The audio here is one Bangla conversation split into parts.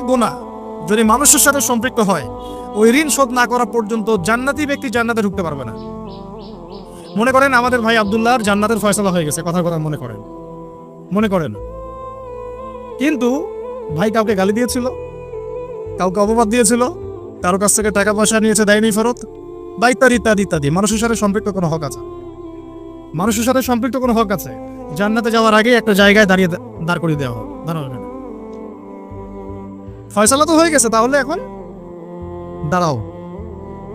গোনা যদি মানুষের সাথে সম্পৃক্ত হয়, ওই ঋণ শোধ না করা পর্যন্ত জান্নাতি ব্যক্তি জান্নাতে ঢুকতে পারবে না। মনে করেন আমাদের ভাই আব্দুল্লাহর জান্নাতের ফয়সলা হয়ে গেছে, কথার কথা মনে করেন। মনে করেন। কিন্তু ভাই কাউকে গালি দিয়েছিল, কাউকে অপবাদ দিয়েছিল, কারও কাছ থেকে টাকা পয়সা নিয়েছে, দেয়নি ফেরত, বা ইত্যাদি ইত্যাদি ইত্যাদি। মানুষের সাথে সম্পৃক্ত কোনো হক আছে? মানুষের সাথে সম্পৃক্ত কোনো হক আছে? জান্নাতে যাওয়ার আগে একটা জায়গায় দাঁড়িয়ে দাঁড় করিয়ে দেওয়া হোক। কেন? ফয়সালা তো হয়ে গেছে, তাহলে এখন? দাঁড়াও।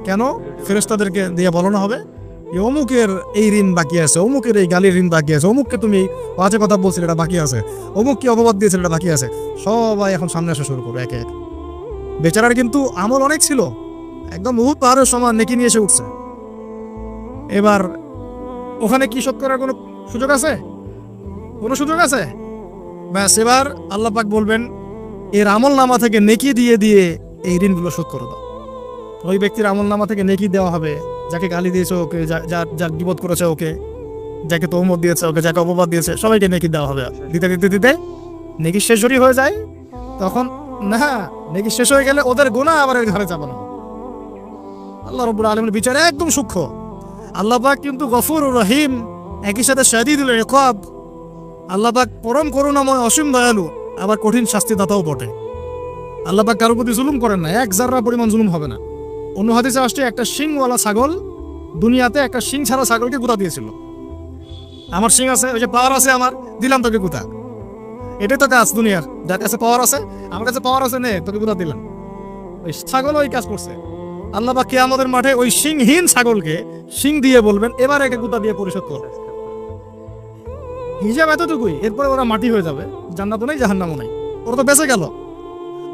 কেন? ফেরেস্তাদেরকে দিয়ে বলানো হবে অমুকের এই ঋণ বাকি আছে, অমুকের এই গালির ঋণ বাকি আছে, অমুককে তুমি বাজে কথা বলছিলে, এটা বাকি আছে, অমুক কি অপবাদ দিয়েছিল এটা বাকি আছে। সবাই এখন সামনে আসা শুরু করবে, একে এক। বেচারার কিন্তু আমল অনেক ছিল। একদম বহুত পাহাড়ের সমান নেকি নিয়ে এসে উঠছে। এবার ওখানে কি শোধ করার কোনো সুযোগ আছে? কোনো সুযোগ আছে? ব্যাস, এবার আল্লাহ পাক বলবেন এর আমল নামা থেকে নেকি দিয়ে দিয়ে এই ঋণগুলো শোধ করে দাও। ওই ব্যক্তির আমল নামা থেকে নেকি দেওয়া হবে, যাকে গালি দিয়েছে ওকে যার যার বিপদ করেছে ওকে, যাকে তহমত দিয়েছে ওকে, যাকে অপবাদ দিয়েছে, সবাইকে নেকি দেওয়া হবে। দিতে দিতে দিতে নেকি শেষ যদি হয়ে যায়, তখন না, নেকি শেষ হয়ে গেলে ওদের গুণা আবার ঘরে চাপানো। আল্লাহ রব্বুল আলমের বিচারে একদম সূক্ষ্ম। আল্লাহ পাক কিন্তু গফুর রহিম, একই সাথে শাদিদুল আল্লাহ পাক পরম করুণাময়, অসীম দয়ালু। আবার কঠিন শাস্তিদাতাও বটে। আল্লাহ পাক কারোর প্রতি জুলুম করেন না, এক জাররা পরিমাণ জুলুম হবে না। অন্য হাদিসে আসছে, একটা শিংওয়ালা ছাগল দুনিয়াতে একটা শিং ছাড়া ছাগলকে গুতা দিয়েছিল। আমার শিং আছে, ওই যে পাওয়ার আছে আমার, দিলাম তোকে গুতা এটাই তো কাজ দুনিয়ার, যার কাছে পাওয়ার আছে, আমার কাছে পাওয়ার আছে নে, তোকে গুতা দিলাম। ওই ছাগল ওই কাজ করছে। আল্লাহ পাক আমাদের মাঠে ওই সিংহীন ছাগলকে সিং দিয়ে বলবেন, এবার একে গুতা দিয়ে পরিশোধ কর। হিসাব এতটুকুই, এরপরে ওরা মাটি হয়ে যাবে। জান্নাতও নেই, জাহান্নামও নেই। ওরা তো বেঁচে গেল।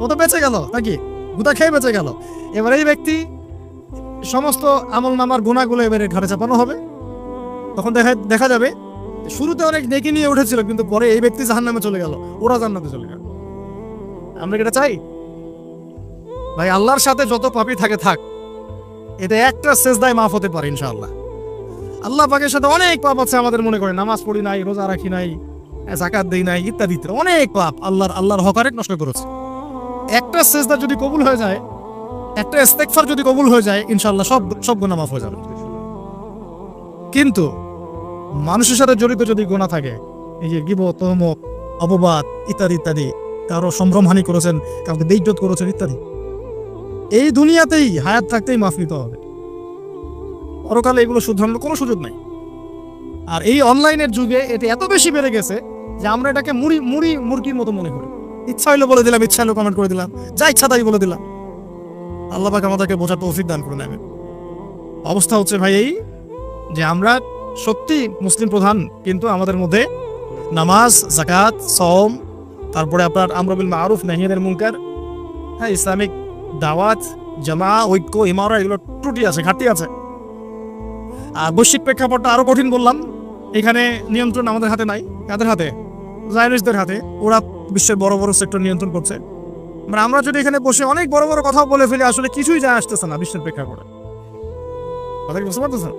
ও তো বেঁচে গেল, নাকি? গুদা খেয়ে বেঁচে গেল। এবার এই ব্যক্তি সমস্ত আমল নামার গুণাগুলো এবারে ঘাড়ে চাপানো হবে। তখন দেখা দেখা যাবে শুরুতে অনেক নেকি নিয়ে উঠেছিল, কিন্তু পরে এই ব্যক্তি জাহান্নামে চলে গেল, ওরা জান্নাতে চলে গেল। আমরা কি এটা চাই? ভাই, আল্লাহর সাথে যত পাপি থাকে, থাক। এটা একটা সেজদায় মাফ হতে পারে, ইনশাআল্লাহ। আল্লাহ পাকের সাথে অনেক পাপ আছে আমাদের মনে করে নামাজ পড়ি নাই, রোজা রাখি নাই জাকাত দেই নাই, ইত্যাদি। অনেক পাপ আল্লাহর আল্লাহর হকারেক নষ্ট করেছে। একটা সেজদা যদি কবুল হয়ে যায়, একটা ইস্তেগফার যদি কবুল হয়ে যায়, ইনশাআল্লাহ সব সব গুনাহ মাফ হয়ে যাবে। কিন্তু মানুষের সাথে জড়িত যদি গুনাহ থাকে, এই যে গিবত, তহমত, অপবাদ ইত্যাদি ইত্যাদি, কারও সম্ভ্রমহানি করেছেন, কাউকে বেইজ্জত করেছেন ইত্যাদি, এই দুনিয়াতেই হায়াত থাকতেই মাফ নিতে হবে। পরকালে এগুলো শুধরানোর কোনো সুযোগ নাই। আর এই অনলাইনের যুগে এটা এত বেশি বেড়ে গেছে যে আমরা এটাকে মুড়ি মুড়ি মুরগির মতো মনে করি। ইচ্ছা হইল বলে দিলাম, ইচ্ছা হইল কমেন্ট করে দিলাম। যা ইচ্ছা তাই বলে দিলাম। আল্লাহ পাক আমাদেরকে বোঝার তৌফিক দান করে নেবে অবস্থা হচ্ছে ভাই এই যে আমরা সত্যি মুসলিম প্রধান, কিন্তু আমাদের মধ্যে নামাজ জাকাত সম তারপরে আপনার আমরবিল মারুফ নাহিয়াদের মুনকার হ্যাঁ ইসলামিক দাওয়াত, জামা, ঐক্য ইমারা এগুলো ত্রুটি আছে, ঘাটতি আছে। আর বৈশ্বিক প্রেক্ষাপটটা আরও কঠিন বললাম। এখানে নিয়ন্ত্রণ আমাদের হাতে নাই। কাদের হাতে? জায়নিস্টদের হাতে ওরা বিশ্বের বড় বড় সেক্টর নিয়ন্ত্রণ করছে। মানে আমরা যদি এখানে বসে অনেক বড় বড় কথা বলে ফেলি, আসলে কিছুই যায় আসতেছে না বিশ্বের প্রেক্ষাপটে। কথা বুঝতে পারতেছেন?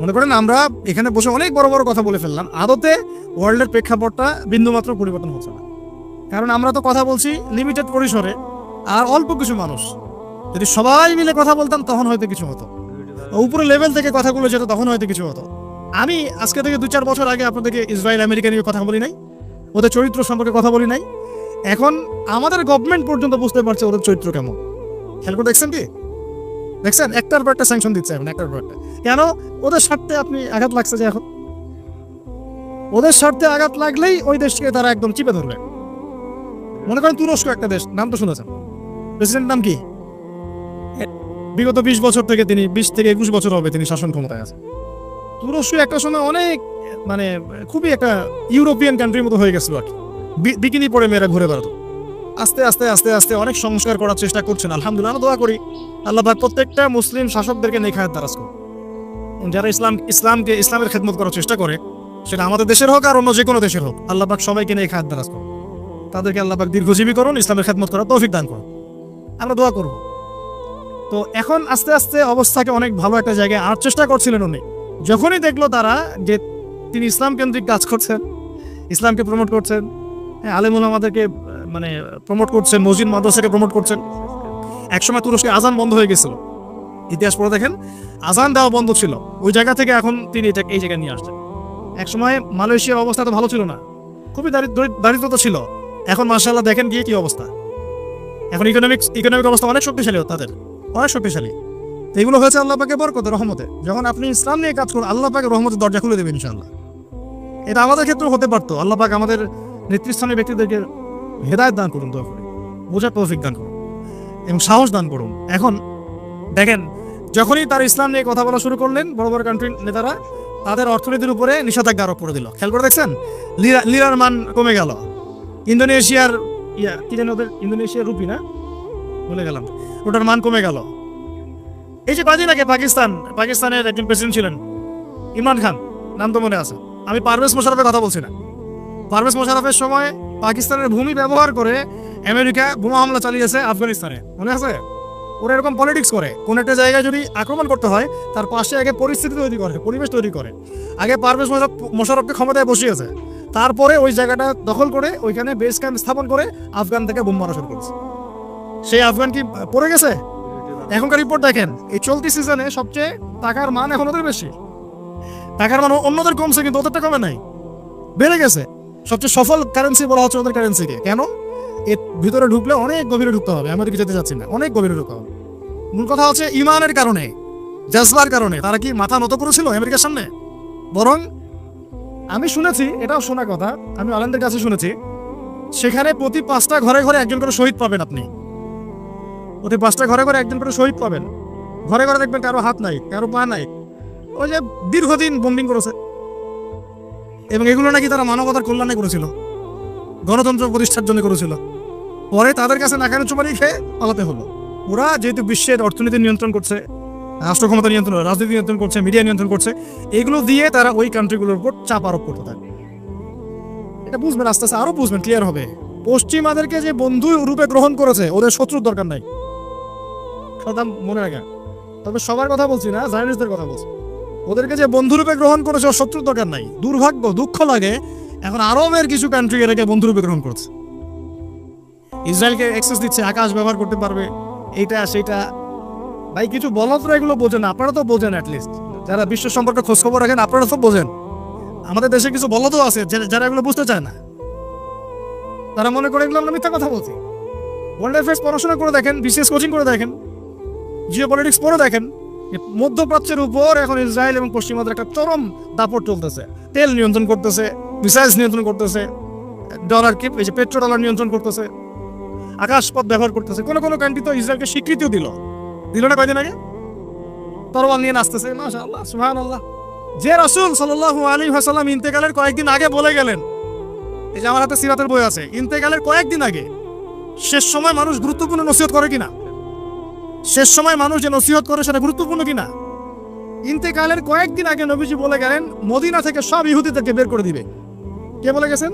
মনে করেন আমরা এখানে বসে অনেক বড় বড় কথা বলে ফেললাম, আদতে ওয়ার্ল্ডের প্রেক্ষাপটটা বিন্দুমাত্র পরিবর্তন হচ্ছে না। কারণ আমরা তো কথা বলছি লিমিটেড পরিসরে, আর অল্প কিছু মানুষ। যদি সবাই মিলে কথা বলতাম, তখন হয়তো কিছু হতো। উপরে লেভেল থেকে কথাগুলো যেত, তখন হয়তো কিছু হতো। আমি আজকে থেকে দু চার বছর আগে আপনাদেরকে ইসরায়েল আমেরিকা নিয়ে কথা বলি নাই। ওদের চরিত্র সম্পর্কে কথা বলি নাই। এখন আমাদের গভর্নমেন্ট পর্যন্ত বুঝতে পারছে ওদের চরিত্র কেমন। খেয়াল করে দেখছেন কি? দেখছেন? একটার পর একটা স্যাংশন দিচ্ছে এখন একটার পর একটা। কেন? ওদের স্বার্থে আপনি আঘাত লাগছে যে এখন। ওদের স্বার্থে আঘাত লাগলেই ওই দেশকে তারা একদম চিপে ধরবে। মনে করেন তুরস্ক একটা দেশ নাম তো শুনেছেন। প্রেসিডেন্ট নাম কি? বিগত বিশ বছর থেকে তিনি বিশ থেকে একুশ বছর হবে তিনি শাসন ক্ষমতায় আছে তুরস্ক একটা সময় অনেক মানে খুবই একটা ইউরোপিয়ান কান্ট্রির মতো হয়ে গেছিল আর কি। বিকিনি পরে মেয়েরা ঘুরে বেড়াতো। আস্তে আস্তে আস্তে আস্তে অনেক সংস্কার করার চেষ্টা করছেন। আলহামদুলিল্লাহ, আমরা দোয়া করি। আল্লাহ পাক প্রত্যেকটা মুসলিম শাসকদেরকে নেখায়াত দারাজ করুন যারা ইসলাম, ইসলামকে, ইসলামের খেদমত করার চেষ্টা করে, সেটা আমাদের দেশের হোক আর অন্য যে কোনো দেশের হোক আল্লাহ পাক সবাইকে নিয়ে খায়াত দারাজ করুন তাদেরকে আল্লাহ পাক দীর্ঘজীবী করুন, ইসলামের খেদমত করার তৌফিক দান করুন। আমরা দোয়া করব। তো এখন আস্তে আস্তে অবস্থাকে অনেক ভালো একটা জায়গায় আর চেষ্টা করছিলেন উনি। যখনই দেখল তারা যে তিনি ইসলাম কেন্দ্রিক কাজ করছেন, ইসলামকে প্রমোট করছেন হ্যাঁ আলেমুল আমাদেরকে মানে প্রমোট করছেন, মসজিদ মাদ্রাসাকে প্রমোট করছেন, একসময় তুরস্কে আজান বন্ধ হয়ে গেছিল। ইতিহাস পড়ে দেখেন, আজান দেওয়া বন্ধ ছিল। ওই জায়গা থেকে এখন তিনি এটা, এই জায়গায় নিয়ে আসছেন। একসময় মালয়েশিয়ার অবস্থা তো ভালো ছিল না। খুবই দারিদ্র, দারিদ্রতা ছিল। এখন মার্শাল্লাহ দেখেন গিয়ে কি অবস্থা। এখন ইকোনমিক ইকোনমিক অবস্থা অনেক শক্তিশালী তাদের। অনেক শক্তিশালী। এগুলো হয়েছে আল্লাহ পাকে বরকতে রহমতে। যখন আপনি ইসলাম নিয়ে কাজ করুন, আল্লাহ পাকে রহমতের দরজা খুলে দেবেন ইনশাল্লাহ এটা আমাদের ক্ষেত্রেও হতে পারতো। আল্লাহ পাক আমাদের নেতৃস্থানীয় ব্যক্তিদেরকে হেদায়ত দান করুন, দয়া করে বোঝার তৌফিক দান করুন এবং সাহস দান করুন। এখন দেখেন, যখনই তার ইসলাম নিয়ে কথা বলা শুরু করলেন, বড় বড় কান্ট্রির নেতারা, তাদের অর্থনীতির উপরে নিষেধাজ্ঞা আরোপ করে দিল। খেয়াল করে দেখছেন? লিরা, লিরার মান কমে গেল। ইন্দোনেশিয়ার ইয়া, কি জানি ওদের, ইন্দোনেশিয়ার রুপি না? বলে গেলাম। ওটার মান কমে গেল। এই যে কদিন আগে পাকিস্তান, পাকিস্তানের একজন প্রেসিডেন্ট ছিলেন, ইমরান খান, নাম তো মনে আছে। আমি পারভেজ মোশারফের কথা বলছি না। পারভেজ মোশারফের সময় পাকিস্তানের ভূমি ব্যবহার করে আমেরিকা বোমা হামলা চালিয়েছে আফগানিস্তানে। মনে আছে? ওরা এরকম পলিটিক্স করে। কোন একটা জায়গায় যদি আক্রমণ করতে হয়, তার পাশে আগে পরিস্থিতি তৈরি করে, পরিবেশ তৈরি করে। আগে পারভেজ মোশারফ, মোশারফকে ক্ষমতায় বসিয়েছে। তারপরে ওই জায়গাটা দখল করে ওইখানে বেস ক্যাম্প স্থাপন করে আফগান থেকে বোম মারা শুরু করেছে। সেই আফগান কি পড়ে গেছে? এখনকার রিপোর্ট দেখেন, এই চলতি সিজনে সবচেয়ে টাকার মান এখন ওদের বেশি। টাকার মান অন্যদের কমছে, কিন্তু ওদেরটা কমে নাই। বেড়ে গেছে। সবচেয়ে সফল কারেন্সি বলা হচ্ছে ওদের কারেন্সিকে কেন? এর ভিতরে ঢুকলে অনেক গভীরে ঢুকতে হবে আমেরিকা যেতে যাচ্ছি না। অনেক গভীরে ঢুকতে হবে। মূল কথা হচ্ছে ইমানের কারণে, জাজবার কারণে। তারা কি মাথা নত করেছিল আমেরিকার সামনে? বরং, আমি শুনেছি, এটাও শোনা কথা, আমি আলেনদের কাছে শুনেছি, সেখানে প্রতি পাঁচটা ঘরে ঘরে একজন করে শহীদ পাবেন আপনি। প্রতি পাঁচটা ঘরে ঘরে একজন করে শহীদ পাবেন। ঘরে ঘরে দেখবেন কারও হাত নাই, কারও পা নাই। ওই যে দীর্ঘদিন বম্বিং করেছে। এবং এগুলো নাকি তারা মানবতার কল্যাণে করেছিল। গণতন্ত্র প্রতিষ্ঠার জন্য করেছিল। পরে তাদের কাছে নাকানো চুমারি খেয়ে পালাতে হলো। ওরা যেহেতু বিশ্বের অর্থনীতি নিয়ন্ত্রণ করছে, রাষ্ট্র ক্ষমতা নিয়ন্ত্রণ, রাজনীতি নিয়ন্ত্রণ করছে, মিডিয়া নিয়ন্ত্রণ করছে, এগুলো দিয়ে তারা ওই কান্ট্রিগুলোর উপর চাপ আরোপ করতে থাকে। এটা বুঝবেন, আস্তে আস্তে আরও বুঝবেন ক্লিয়ার হবে। পশ্চিমাদেরকে যে বন্ধু রূপে গ্রহণ করেছে, ওদের শত্রুর দরকার নাই। কথা মনে রাখেন তবে সবার কথা বলছি না, জার্নালিস্টদের কথা বলছি। ওদেরকে যে বন্ধুরূপে গ্রহণ করেছে, ওর শত্রুর দরকার নাই। দুর্ভাগ্য, দুঃখ লাগে। এখন আরবের কিছু কান্ট্রি এটাকে বন্ধুরূপে গ্রহণ করছে। ইসরায়েলকে অ্যাক্সেস দিচ্ছে, আকাশ ব্যবহার করতে পারবে। এইটা, সেইটা। ভাই, কিছু বলা তো এগুলো বোঝেন আপনারা তো বোঝেন অ্যাটলিস্ট যারা বিশ্ব সম্পর্কে খোঁজখবর রাখেন, আপনারা তো বোঝেন। আমাদের দেশে কিছু বলা তো আছে যারা এগুলো বুঝতে চায় না। তারা মনে করে এগুলো আমরা মিথ্যা কথা বলছি। ওয়ার্ল্ড অ্যাফেয়ার্স পড়াশোনা করে দেখেন বিশেষ কোচিং করে দেখেন। জিও পলিটিক্স পড়ে দেখেন। মধ্যপ্রাচ্যের উপর এখন ইসরায়েল এবং পশ্চিমাদের একটা চরম দাপট চলতেছে। তেল নিয়ন্ত্রণ করতেছে মিসাইলস নিয়ন্ত্রণ করতেছে ডলার কি এই যে পেট্রো ডলার নিয়ন্ত্রণ করতেছে আকাশপথ ব্যবহার করতেছে। কোনো কোনো কান্ট্রি তো ইসরায়েলকে স্বীকৃতিও দিল। দিল না কয়দিন আগে? তরবাল নিয়ে নাচতেছে, মাশাআল্লাহ, সুবহানাল্লাহ। যে রাসূল সাল্লাল্লাহু আলাইহি ওয়াসাল্লাম ইন্তেকালের কয়েকদিন আগে বলে গেলেন, এই যে আমার হাতে সিরাতের বই আছে, ইন্তেকালের কয়েকদিন আগে শেষ সময় মানুষ গুরুত্বপূর্ণ নসিহত করে কিনা? শেষ সময় মানুষ যে নসিহত করে সেটা গুরুত্বপূর্ণ কিনা? ইন্তেকালের কয়েকদিন আগে নবীজি বলে গেলেন, মদিনা থেকে সব ইহুদিদেরকে বের করে দিবে। কে বলে গেছেন?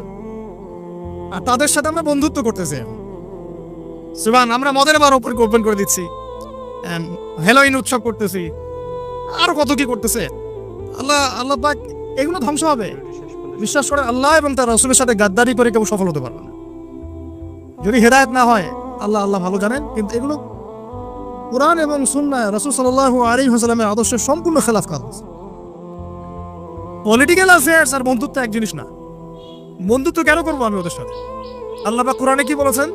আর তাদের সাথে আমরা বন্ধুত্ব করতেছি। সুবান আমরা মদের বার ওপেন ওপেন করে দিচ্ছি। হেলোইন উৎসব করতেছি। আর কত কি করতেছে? আল্লাহ আল্লাহ পাক এগুলো ধ্বংস হবে। বিশ্বাস করে আল্লাহ এবং তার রসুলের সাথে গাদ্দারি করে কেউ সফল হতে পারবে না। যদি হেদায়েত না হয়, আল্লাহ আল্লাহ ভালো জানেন, কিন্তু এগুলো কোরআন এবং সুন্না রসুল সাল্লাহ আলী হাসালামের আদর্শের সম্পূর্ণ খেলাফ কাজ পলিটিক্যাল অ্যাফেয়ার্স আর বন্ধুত্ব এক জিনিস না। বন্ধুত্ব কেন করব আমি ওদের সাথে? আল্লাহ বা কোরআনে কি বলেছেন?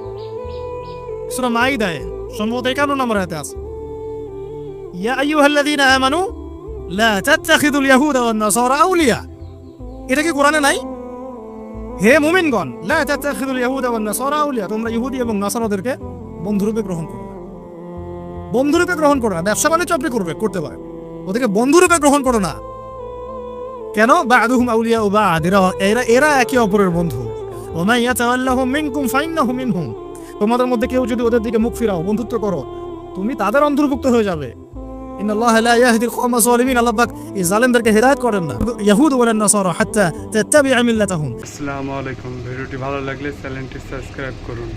সুরা মাইদায় সম্ভবত একান্ন নম্বর হাতে আছে। ইয়া আইয়ুহাল্লাযীনা আমানু, লা তাত্তাখিদুল ইয়াহুদা ওয়ান নাসারা আউলিয়া। এটা কি কোরআনে নাই? হে মুমিনগণ, লা তাত্তাখিদুল ইয়াহুদা ওয়ান নাসারা আউলিয়া, তোমরা ইহুদি এবং নাসারাদেরকে বন্ধুরূপে গ্রহণ করো। বন্ধুরূপে গ্রহণ করো না, ব্যবসা বাণিজ্য আপনি করবে, করতে পারেন। ওদেরকে বন্ধুরূপে গ্রহণ করো না। কেন? বা বাদুহুম আউলিয়া ও বাদ, এরা এরা একে অপরের বন্ধু। ওমা ইয়াতাওয়াল্লাহুম মিনকুম তোমাদের মধ্যে কেউ যদি ওদের দিকে মুখ ফিরাও, বন্ধুত্ব করো, তুমি তাদের অন্তর্ভুক্ত হয়ে যাবে। ইন্নাল্লাহ লা ইয়াহদিল কওমা যালিমিন আল্লাহ করেন না। ইয়াহুদ ওয়ালা নাসারা, হাত্তা তাত্তাবি'a মিল্লাতাহুম। আসসালামু আলাইকুম, ভিডিওটি ভালো লাগলে চ্যানেলটি সাবস্ক্রাইব করুন।